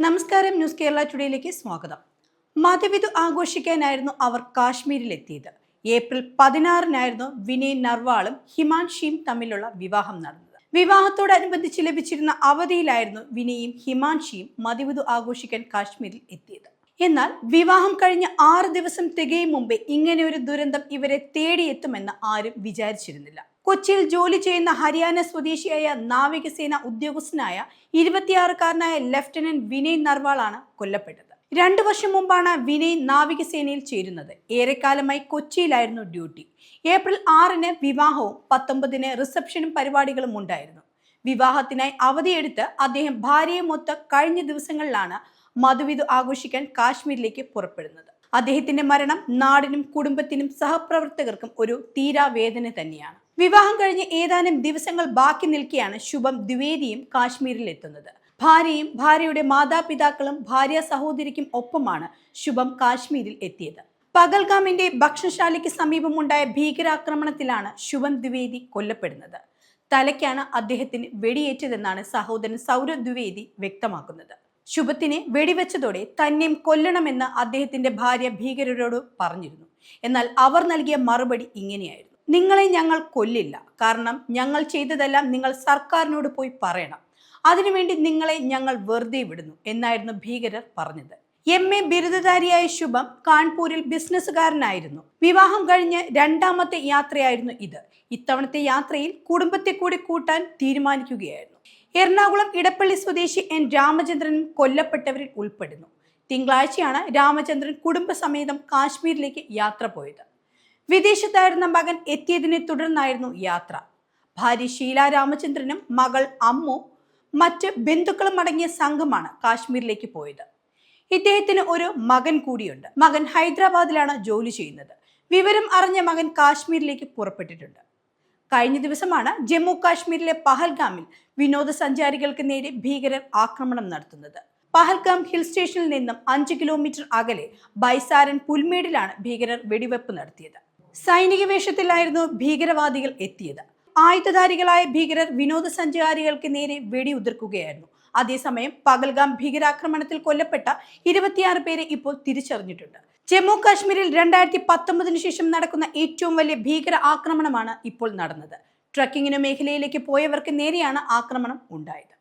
നമസ്കാരം ന്യൂസ് കേരള ടുഡേയിലേക്ക് സ്വാഗതം. മതവിധു ആഘോഷിക്കാനായിരുന്നു അവർ കാശ്മീരിലെത്തിയത്. ഏപ്രിൽ പതിനാറിനായിരുന്നു വിനയ് നർവാളും ഹിമാൻഷിയും തമ്മിലുള്ള വിവാഹം നടന്നത്. വിവാഹത്തോടനുബന്ധിച്ച് ലഭിച്ചിരുന്ന അവധിയിലായിരുന്നു വിനയും ഹിമാൻഷിയും മതിവിധു ആഘോഷിക്കാൻ കാശ്മീരിൽ എത്തിയത്. എന്നാൽ വിവാഹം കഴിഞ്ഞ ആറ് ദിവസം തികയും മുമ്പേ ഇങ്ങനെ ഒരു ദുരന്തം ഇവരെ തേടിയെത്തുമെന്ന് ആരും വിചാരിച്ചിരുന്നില്ല. കൊച്ചിയിൽ ജോലി ചെയ്യുന്ന ഹരിയാന സ്വദേശിയായ നാവികസേന ഉദ്യോഗസ്ഥനായ ഇരുപത്തിയാറുകാരനായ ലഫ്റ്റനന്റ് വിനയ് നർവാളാണ് കൊല്ലപ്പെട്ടത്. രണ്ടു വർഷം മുമ്പാണ് വിനയ് നാവികസേനയിൽ ചേരുന്നത്. ഏറെക്കാലമായി കൊച്ചിയിലായിരുന്നു ഡ്യൂട്ടി. ഏപ്രിൽ ആറിന് വിവാഹവും പത്തൊമ്പതിന് റിസപ്ഷനും പരിപാടികളും ഉണ്ടായിരുന്നു. വിവാഹത്തിനായി അവധിയെടുത്ത് അദ്ദേഹം ഭാര്യയുമൊത്ത് കഴിഞ്ഞ ദിവസങ്ങളിലാണ് മധുവിധു ആഘോഷിക്കാൻ കാശ്മീരിലേക്ക് പുറപ്പെടുന്നത്. അദ്ദേഹത്തിന്റെ മരണം നാടിനും കുടുംബത്തിനും സഹപ്രവർത്തകർക്കും ഒരു തീരാവേദന തന്നെയാണ്. വിവാഹം കഴിഞ്ഞ് ഏതാനും ദിവസങ്ങൾ ബാക്കി നിൽക്കെയാണ് ശുഭം ദ്വിവേദിയും കാശ്മീരിൽ എത്തുന്നത് ഭാര്യയും ഭാര്യയുടെ മാതാപിതാക്കളും ഭാര്യ സഹോദരിക്കും ഒപ്പമാണ് ശുഭം കാശ്മീരിൽ എത്തിയത്. പകൽഗാമിന്റെ ഭക്ഷണശാലയ്ക്ക് സമീപമുണ്ടായ ഭീകരാക്രമണത്തിലാണ് ശുഭം ദ്വിവേദി കൊല്ലപ്പെടുന്നത്. തലയ്ക്കാണ് അദ്ദേഹത്തിന് വെടിയേറ്റതെന്നാണ് സഹോദരൻ സൗരവ് ദ്വിവേദി വ്യക്തമാക്കുന്നത്. ശുഭത്തിനെ വെടിവെച്ചതോടെ തന്നെയും കൊല്ലണമെന്ന് അദ്ദേഹത്തിന്റെ ഭാര്യ ഭീകരരോട് പറഞ്ഞിരുന്നു. എന്നാൽ അവർ നൽകിയ മറുപടി ഇങ്ങനെയായിരുന്നു. നിങ്ങളെ ഞങ്ങൾ കൊല്ലില്ല. കാരണം ഞങ്ങൾ ചെയ്തതെല്ലാം നിങ്ങൾ സർക്കാരിനോട് പോയി പറയണം. അതിനുവേണ്ടി നിങ്ങളെ ഞങ്ങൾ വെറുതെ വിടുന്നു എന്നായിരുന്നു ഭീകരർ പറഞ്ഞത്. എം. എ. ബിരുദധാരിയായ ശുഭം കാൺപൂരിൽ ബിസിനസ്സുകാരനായിരുന്നു. വിവാഹം കഴിഞ്ഞ് രണ്ടാമത്തെ യാത്രയായിരുന്നു ഇത്. ഇത്തവണത്തെ യാത്രയിൽ കുടുംബത്തെ കൂടി കൂട്ടാൻ തീരുമാനിക്കുകയായിരുന്നു. എറണാകുളം ഇടപ്പള്ളി സ്വദേശി എൻ. രാമചന്ദ്രനും കൊല്ലപ്പെട്ടവരിൽ ഉൾപ്പെടുന്നു. തിങ്കളാഴ്ചയാണ് രാമചന്ദ്രൻ കുടുംബസമേതം കാശ്മീരിലേക്ക് യാത്ര പോയത്. വിദേശത്തായിരുന്ന മകൻ എത്തിയതിനെ തുടർന്നായിരുന്നു യാത്ര. ഭാര്യ ഷീല രാമചന്ദ്രനും മകൾ അമ്മു മറ്റ് ബന്ധുക്കളും അടങ്ങിയ സംഘമാണ് കാശ്മീരിലേക്ക് പോയത്. ഇദ്ദേഹത്തിന് ഒരു മകൻ കൂടിയുണ്ട്. മകൻ ഹൈദരാബാദിലാണ് ജോലി ചെയ്യുന്നത്. വിവരം അറിഞ്ഞ മകൻ കാശ്മീരിലേക്ക് പുറപ്പെട്ടിട്ടുണ്ട്. കഴിഞ്ഞ ദിവസമാണ് ജമ്മു കാശ്മീരിലെ പഹൽഗാമിൽ വിനോദസഞ്ചാരികൾക്ക് നേരെ ഭീകരർ ആക്രമണം നടത്തുന്നത്. പഹൽഗാം ഹിൽ സ്റ്റേഷനിൽ നിന്നും അഞ്ച് കിലോമീറ്റർ അകലെ ബൈസാരൻ പുൽമേടിലാണ് ഭീകരർ വെടിവെപ്പ് നടത്തിയത്. സൈനിക വേഷത്തിലായിരുന്നു ഭീകരവാദികൾ എത്തിയത്. ആയുധധാരികളായ ഭീകരർ വിനോദസഞ്ചാരികൾക്ക് നേരെ വെടിയുതിർക്കുകയായിരുന്നു. അതേസമയം പകൽഗാം ഭീകരാക്രമണത്തിൽ കൊല്ലപ്പെട്ട ഇരുപത്തിയാറ് പേരെ ഇപ്പോൾ തിരിച്ചറിഞ്ഞിട്ടുണ്ട്. ജമ്മു കാശ്മീരിൽ രണ്ടായിരത്തി പത്തൊമ്പതിനു ശേഷം നടക്കുന്ന ഏറ്റവും വലിയ ഭീകര ആക്രമണമാണ് ഇപ്പോൾ നടന്നത്. ട്രക്കിങ്ങിന് മേഖലയിലേക്ക് പോയവർക്ക് നേരെയാണ് ആക്രമണം ഉണ്ടായത്.